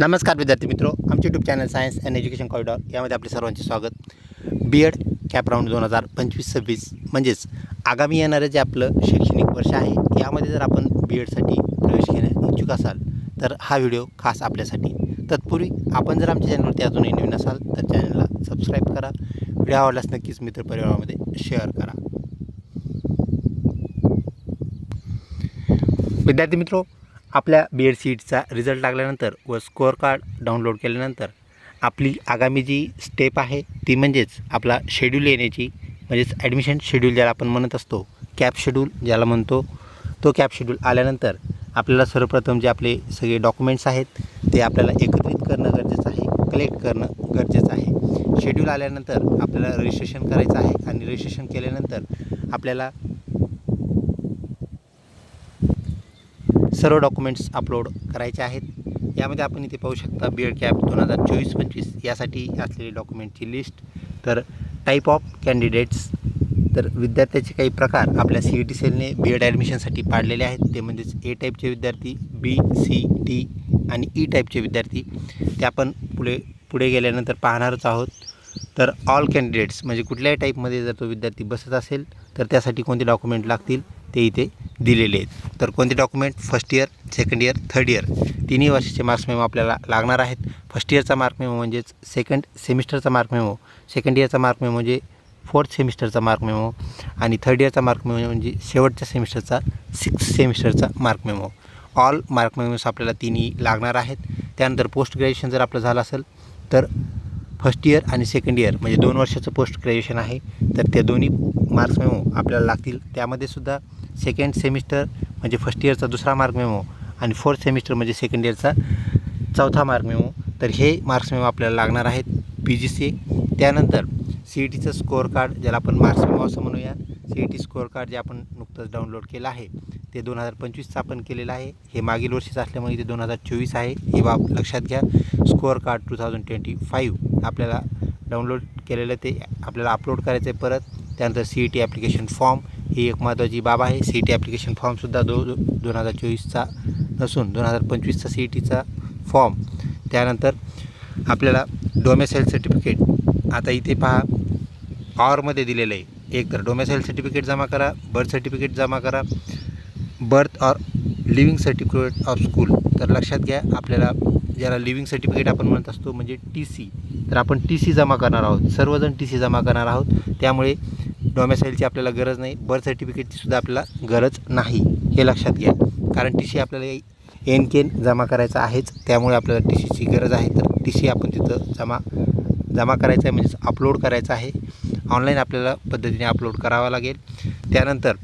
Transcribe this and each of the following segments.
नमस्कार विद्यार्थी मित्रो आमचे YouTube channel science and education corridor यामध्ये आपले सर्वांचे स्वागत. बी एड कॅप राऊंड दोन हजार पंचवीस सव्वीस म्हणजेच आगामी येणारं जे आपलं शैक्षणिक वर्ष आहे यामध्ये जर आपण बी एडसाठी प्रवेश घेण्यास इच्छुक असाल तर हा व्हिडिओ खास आपल्यासाठी. तत्पूर्वी आपण जर आमच्या चॅनलवरती अजूनही नवीन असाल तर चॅनलला सबस्क्राईब करा. व्हिडिओ आवडल्यास नक्कीच मित्रपरिवारामध्ये शेअर करा. विद्यार्थी मित्रो आपल्या बी एड सीटचा रिझल्ट लागल्यानंतर व स्कोअर कार्ड डाउनलोड केल्यानंतर आपली आगामी जी स्टेप आहे ती म्हणजेच आपला शेड्यूल येण्याची म्हणजेच ॲडमिशन शेड्यूल ज्याला आपण म्हणत असतो कॅप शेड्यूल ज्याला म्हणतो तो कॅप शेड्यूल आल्यानंतर आपल्याला सर्वप्रथम जे आपले सगळे डॉक्युमेंट्स आहेत ते आपल्याला एकत्रित करणं गरजेचं आहे कलेक्ट करणं गरजेचं आहे. शेड्यूल आल्यानंतर आपल्याला रजिस्ट्रेशन करायचं आहे आणि रजिस्ट्रेशन केल्यानंतर आपल्याला सर्व डॉक्युमेंट्स अपलोड करायचे आहेत. यामध्ये आपण इथे पाहू शकता बी एड कॅप दोन हजार चोवीस पंचवीस यासाठी असलेली डॉक्युमेंटची लिस्ट तर टाईप ऑफ कॅन्डिडेट्स तर विद्यार्थ्याचे काही प्रकार आपल्या सी ई टी सेलने बी एड ॲडमिशनसाठी पाडलेले आहेत. ते म्हणजेच ए टाईपचे विद्यार्थी बी सी डी आणि e ई टाईपचे विद्यार्थी. ते आपण पुढे पुढे गेल्यानंतर पाहणारच आहोत. तर ऑल कॅन्डिडेट्स म्हणजे कुठल्याही टाईपमध्ये जर तो विद्यार्थी बसत असेल तर त्यासाठी कोणते डॉक्युमेंट लागतील? ते इथे दिलेले आहेत. तर कोणते document first year second year third year तिन्ही वर्षाचे मार्क्स मेमो आपल्याला लागणार आहेत. फर्स्ट इयरचा मार्क मेमो म्हणजेच सेकंड सेमिस्टरचा मार्क मेमो सेकंड इयरचा मार्क मेमो म्हणजे फोर्थ सेमिस्टरचा मार्क मेमो आणि थर्ड इयरचा मार्क मेमो म्हणजे शेवटच्या सेमिस्टरचा six सेमिस्टरचा mark memo all mark memos आपल्याला तिन्ही लागणार आहेत. त्यानंतर पोस्ट ग्रॅज्युएशन जर आपलं झालं असेल तर फर्स्ट इयर आणि सेकंड इयर म्हणजे दोन वर्षाचं पोस्ट ग्रॅज्युएशन आहे. तर ते दोन्ही मार्क्स मेमो आपल्याला लागतील. त्यामध्ये सुद्धा सेकंड सेमिस्टर म्हणजे फर्स्ट इयरचा दुसरा मार्क मेमो आणि फोर्थ सेमिस्टर म्हणजे सेकंड इयरचा चौथा मार्क मेमो तर हे मार्क्स मेमो आपल्याला लागणार आहेत पी जी सी त्यानंतर सी ई टीचं स्कोअर कार्ड ज्याला आपण मार्क्स मेमो असं म्हणूया. C E T score card जे आपण नुकतंच डाउनलोड केलं आहे ते दोन हजार पंचवीसचं आपण केलेलं आहे. हे मागील वर्षीच असल्यामुळे ते दोन हजार चोवीस आहे. ही बाब लक्षात घ्या. Score card two thousand twenty five आपल्याला डाउनलोड केलेलं ते आपल्याला अपलोड करायचं आहे परत. त्यानंतर C E T application form ही एक महत्त्वाची बाब आहे. सी ई टी ॲप्लिकेशन फॉर्मसुद्धा दो दोन हजार चोवीसचा नसून दोन हजार पंचवीसचा सी ई टीचा फॉर्म त्यानंतर आपल्याला डोमेसाईल सर्टिफिकेट आता इथे पहा ऑरमध्ये दिलेलं आहे. एक तर डोमेसाईल सर्टिफिकेट जमा करा बर्थ सर्टिफिकेट जमा करा birth or living certificate of school तर लक्षात घ्या आपल्याला ज्याला लिव्हिंग सर्टिफिकेट आपण म्हणत असतो म्हणजे टी सी तर आपण टी सी जमा करणार आहोत. सर्वजण टी सी जमा करणार आहोत. त्यामुळे डोमेसाईलची आपल्याला गरज नाही. बर्थ सर्टिफिकेटची सुद्धा आपल्याला गरज नाही. हे लक्षात घ्या. कारण टी सी आपल्याला एन केन जमा करायचा आहेच. त्यामुळे आपल्याला टी सीची गरज आहे. तर टी सी आपण तिथं जमा जमा करायचा आहे. म्हणजेच अपलोड करायचं आहे. ऑनलाईन आपल्याला पद्धतीने अपलोड करावा लागेल. त्यानंतर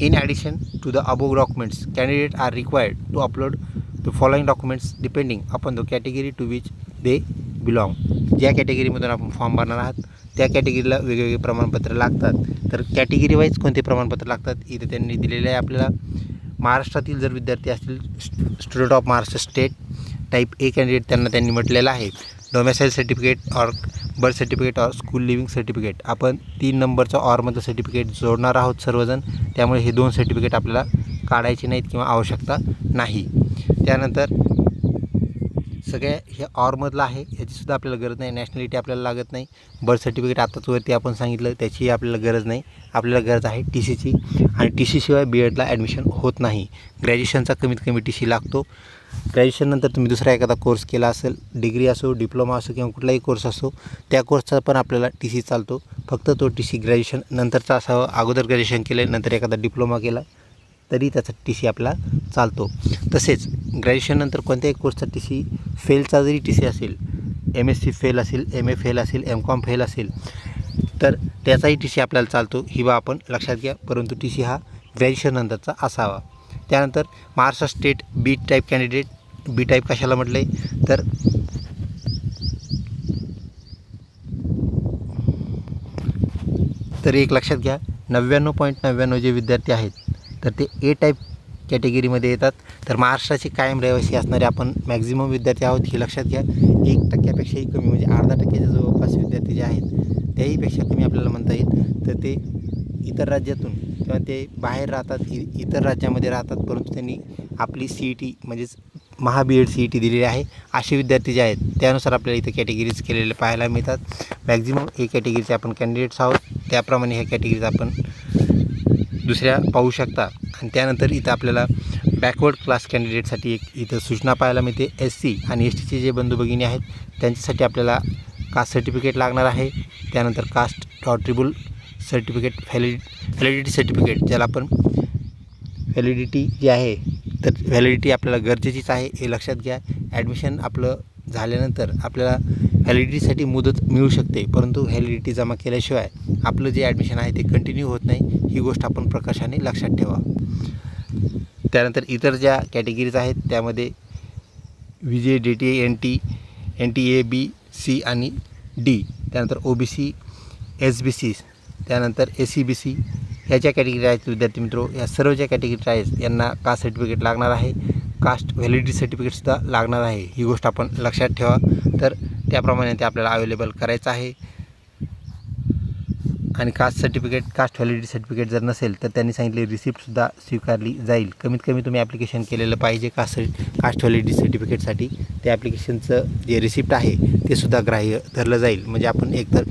in addition to the above documents candidate are required to upload the following documents depending upon the category to which they belong ज्या कॅटेगरीमधून आपण फॉर्म भरणार आहात त्या कॅटेगरीला वेगवेगळे प्रमाणपत्र लागतात. तर कॅटेगरी वाईज कोणते प्रमाणपत्र लागतात? इथे त्यांनी दिलेले आहे आपल्याला. महाराष्ट्रातील जर विद्यार्थी असतील student of Maharashtra state type A candidate त्यांना त्यांनी म्हटलेलं आहे. Domicile certificate or birth certificate or school living certificate आपण तीन नंबरचं ऑरमधलं सर्टिफिकेट जोडणार आहोत सर्वजण. त्यामुळे हे दोन सर्टिफिकेट आपल्याला काढायचे नाहीत किंवा आवश्यकता नाही. त्यानंतर सगळ्या हे ऑरमधलं आहे. याचीसुद्धा आपल्याला गरज नाही. नॅशनॅलिटी आपल्याला लागत नाही. बर्थ सर्टिफिकेट आताच वरती आपण सांगितलं. त्याचीही आपल्याला गरज नाही. आपल्याला गरज आहे टी सीची आणि टी सीशिवाय बी एडला ॲडमिशन होत नाही. ग्रॅज्युएशनचा कमीत कमी टी सी लागतो. ग्रॅज्युएशननंतर तुम्ही दुसरा एखादा कोर्स केला असेल डिग्री असो डिप्लोमा असो किंवा कुठलाही कोर्स असो त्या कोर्सचा पण आपल्याला टी सी चालतो. फक्त तो टी सी ग्रॅज्युएशन नंतरचा असावा अगोदर ग्रॅज्युएशन केलं नंतर एखादा डिप्लोमा केला तरी त्याचा टी सी आपला चालतो. तसेच ग्रॅज्युएशननंतर कोणत्याही कोर्सचा टी सी फेलचा जरी टी सी असेल एम एस सी फेल असेल एम ए फेल असेल एम कॉम फेल असेल तर त्याचाही टी सी आपल्याला चालतो. ही बा आपण लक्षात घ्या. परंतु टी सी हा ग्रॅज्युएशननंतरचा असावा. त्यानंतर Maharashtra state B type candidate B type कशाला म्हटलं आहे तर तर एक लक्षात घ्या. नव्याण्णव पॉईंट नव्याण्णव जे विद्यार्थी आहेत तर ते ए टाईप कॅटेगरीमध्ये येतात. तर महाराष्ट्राचे कायम रहिवासी असणारे आपण मॅक्झिमम विद्यार्थी आहोत हे लक्षात घ्या. एक टक्क्यापेक्षाही कमी म्हणजे अर्धा टक्क्याच्या जवळपास विद्यार्थी जे आहेत त्याहीपेक्षा कमी आपल्याला म्हणता येईल. तर ते इतर राज्यातून किंवा ते बाहेर राहतात इ इतर राज्यामध्ये राहतात परंतु त्यांनी आपली सी ई टी म्हणजेच Maha B Ed C E T दिलेली आहे. असे विद्यार्थी जे आहेत त्यानुसार आपल्याला इथं कॅटेगरीज केलेले पाहायला मिळतात. मॅक्झिमम ए कॅटेगरीचे आपण कॅन्डिडेट्स आहोत. त्याप्रमाणे ह्या कॅटेगरीज आपण दुसऱ्या पाहू शकता. आणि त्यानंतर इथं आपल्याला बॅकवर्ड क्लास कॅन्डिडेटसाठी एक इथं सूचना पाहायला मिळते. एस सी आणि एस टीचे जे बंधू भगिनी आहेत त्यांच्यासाठी आपल्याला कास्ट सर्टिफिकेट लागणार आहे. त्यानंतर caste tribal certificate valid validity certificate ज्याला आपण व्हॅलिडिटी जी आहे तर व्हॅलिडिटी आपल्याला गरजेचीच आहे. हे लक्षात घ्या. ॲडमिशन आपलं झाल्यानंतर आपल्याला व्हॅलिडिटीसाठी मुदत मिळू शकते. परंतु व्हॅलिडिटी जमा केल्याशिवाय आपलं जे ॲडमिशन आहे ते कंटिन्यू होत नाही. ही गोष्ट आपण प्रकाशाने लक्षात ठेवा. त्यानंतर इतर ज्या कॅटेगरीज आहेत त्यामध्ये V J D T N T N T A B C आणि डी त्यानंतर O B C S B C त्यानंतर ए सी बी सी ह्या ज्या कॅटेगरी आहेत विद्यार्थी मित्रो या सर्व ज्या कॅटेगरी आहेत यांना कास्ट सर्टिफिकेट लागणार आहे. कास्ट व्हॅलिडिटी सर्टिफिकेटसुद्धा लागणार आहे. ही गोष्ट आपण लक्षात ठेवा. तर त्याप्रमाणे ते आपल्याला अवेलेबल करायचं आहे. आणि caste certificate caste validity certificate जर नसेल तर त्यांनी सांगितले रिसिप्टसुद्धा स्वीकारली जाईल. कमीत कमी तुम्ही ॲप्लिकेशन केलेलं पाहिजे कास्ट कास्ट व्हॅलिडिटी सर्टिफिकेटसाठी त्या ॲप्लिकेशनचं जे रिसिप्ट आहे ते सुद्धा ग्राह्य धरलं जाईल. म्हणजे आपण एकतर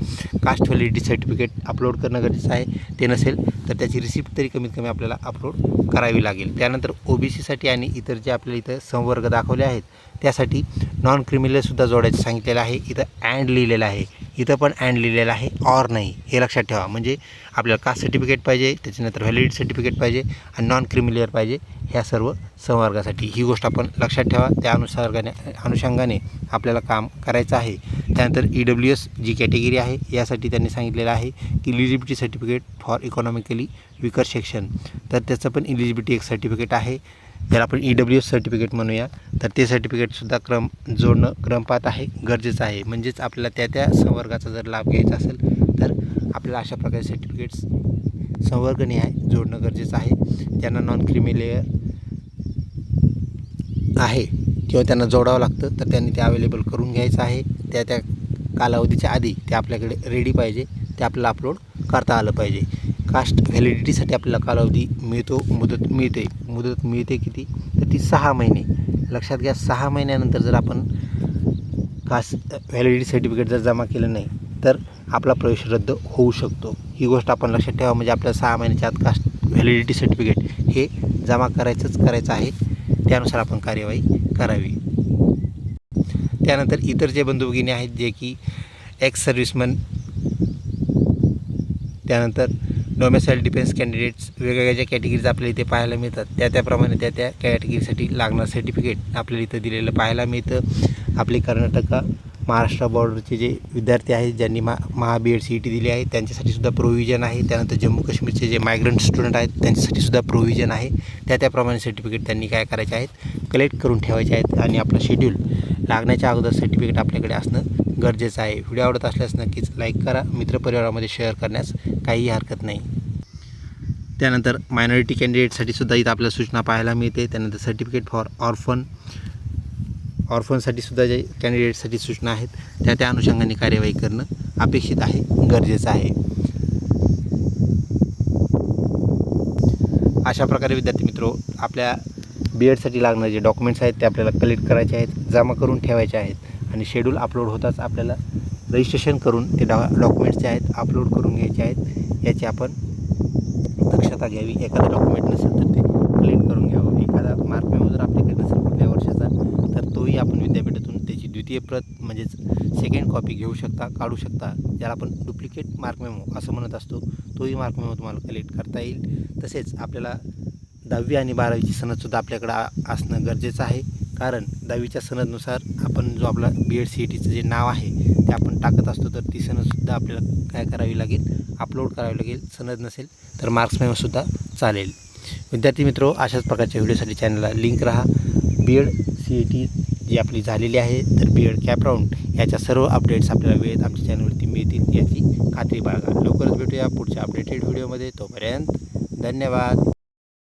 कास्ट व्हॅलिडिटी सर्टिफिकेट अपलोड करणं गरजेचं आहे ते नसेल तर त्याची रिसिप्ट तरी कमीत कमी आपल्याला अपलोड करावी लागेल. त्यानंतर ओ बी सीसाठी आणि इतर जे आपल्याला इथं संवर्ग दाखवले आहेत त्यासाठी नॉन क्रिमिनलसुद्धा जोडायचं सांगितलेलं आहे. इथं अँड लिहिलेलं आहे. इथं पण अँड लिहिलेलं आहे ऑर नाही हे लक्षात ठेवा. म्हणजे आपल्याला कास्ट सर्टिफिकेट पाहिजे त्याच्यानंतर व्हॅलिडिटी सर्टिफिकेट पाहिजे आणि नॉन क्रिमिलेअर पाहिजे ह्या सर्व संवर्गासाठी. ही गोष्ट आपण लक्षात ठेवा. त्या अनुसर्गाने अनुषंगाने आपल्याला काम करायचं आहे. त्यानंतर E W S G category आहे यासाठी त्यांनी सांगितलेलं आहे की eligibility certificate for economically weaker section तर त्याचं पण इलिजिबिलिटी एक सर्टिफिकेट आहे. ज्याला आपण ई डब्ल्यू एस सर्टिफिकेट म्हणूया. तर ते सर्टिफिकेटसुद्धा क्रम जोडणं क्रमपात आहे गरजेचं आहे. म्हणजेच आपल्याला त्या त्या संवर्गाचा जर लाभ घ्यायचा असेल तर आपल्याला अशा प्रकारे सर्टिफिकेट्स संवर्गनिहाय जोडणं गरजेचं आहे. ज्यांना नॉन क्रिमिलेअर आहे किंवा त्यांना जोडावं लागतं तर त्यांनी ते अवेलेबल करून घ्यायचं आहे. त्या त्या कालावधीच्या आधी ते आपल्याकडे रेडी पाहिजे ते आपल्याला अपलोड करता आलं पाहिजे. कास्ट व्हॅलिडिटीसाठी आपल्याला कालावधी मिळतो मुदत मिळते. मुदत मिळते किती? तर ती सहा महिने. लक्षात घ्या सहा महिन्यानंतर जर आपण कास्ट व्हॅलिडिटी सर्टिफिकेट जर जमा केलं नाही तर आपला प्रवेश रद्द होऊ शकतो. ही गोष्ट आपण लक्षात ठेवा म्हणजे आपल्या सहा महिन्याच्या आत कास्ट व्हॅलिडिटी सर्टिफिकेट हे जमा करायचंच करायचं आहे. त्यानुसार आपण कार्यवाही करावी. त्यानंतर इतर जे बंधुभगिनी आहेत जे की एक्स सर्व्हिसमन त्यानंतर डोमेसाईल डिफेन्स कॅन्डिडेट्स वेगवेगळ्या ज्या कॅटेगरीज आपल्याला इथे पाहायला मिळतात. त्या त्याप्रमाणे त्या त्या कॅटेगरीसाठी लागणार सर्टिफिकेट आपल्याला इथं दिलेलं पाहायला मिळतं. आपली कर्नाटका महाराष्ट्र बॉर्डरचे जे विद्यार्थी आहेत ज्यांनी मा Maha B Ed C E T दिली आहे त्यांच्यासाठी सुद्धा प्रोव्हिजन आहे. त्यानंतर जम्मू काश्मीरचे जे मायग्रंट स्टुडंट आहेत त्यांच्यासाठी सुद्धा प्रोव्हिजन आहे. त्या त्याप्रमाणे सर्टिफिकेट त्यांनी काय करायचे आहेत कलेक्ट करून ठेवायचे आहेत आणि आपलं शेड्यूल लागण्याच्या अगोदर सर्टिफिकेट आपल्याकडे असणं गरजेचं आहे. व्हिडिओ आवडत असल्यास नक्कीच लाईक करा. मित्रपरिवारामध्ये शेअर करण्यास काहीही हरकत नाही. त्यानंतर मायनॉरिटी कॅन्डिडेटसाठी सुद्धा इथं आपल्याला सूचना पाहायला मिळते. त्यानंतर सर्टिफिकेट फॉर ऑर्फन ऑर्फनसाठी सुद्धा जे कॅन्डिडेटसाठी सूचना आहेत त्या त्या अनुषंगाने कार्यवाही करणं अपेक्षित आहे गरजेचं आहे. अशा प्रकारे विद्यार्थी मित्रो आपल्या बी एडसाठी लागणारे जे डॉक्युमेंट्स आहेत ते आपल्याला कलेक्ट करायचे आहेत जमा करून ठेवायचे आहेत. आणि शेड्यूल अपलोड होताच आपल्याला रजिस्ट्रेशन करून ते डॉ डॉक्युमेंट्स जे आहेत अपलोड करून घ्यायचे आहेत याची आपण दक्षता घ्यावी. एखादं डॉक्युमेंट नसेल तर ते कलेक्ट करून घ्यावं. एखादा मार्क मेमो जर आपल्याकडे नसेल कुठल्या वर्षाचा तर तोही आपण विद्यापीठातून त्याची द्वितीय प्रत म्हणजेच सेकंड कॉपी घेऊ शकता काढू शकता. ज्याला आपण डुप्लिकेट मार्क मेमो असं म्हणत असतो तोही मार्क मेमो तुम्हाला कलेक्ट करता येईल. तसेच आपल्याला दहावी आणि बारावीची सनदसुद्धा आपल्याकडं असणं गरजेचं आहे. कारण दहावीच्या सनदनुसार आपण जो आपला बी एड सी ई टीचं जे नाव आहे ते आपण टाकत असतो तर ती सनदसुद्धा आपल्याला काय करावी लागेल? अपलोड करावी लागेल. सनद नसेल तर मार्क्स मॅमसुद्धा चालेल. विद्यार्थी मित्रो अशाच प्रकारच्या व्हिडिओसाठी चॅनलला लिंक राहा. B Ed C E T जी आपली झालेली आहे तर बी एड कॅप राऊंड याच्या सर्व अपडेट्स आपल्याला वेळेत आमच्या चॅनलवरती मिळतील याची खात्री बाळगा. लवकरच भेटूया पुढच्या अपडेटेड व्हिडिओमध्ये तोपर्यंत धन्यवाद.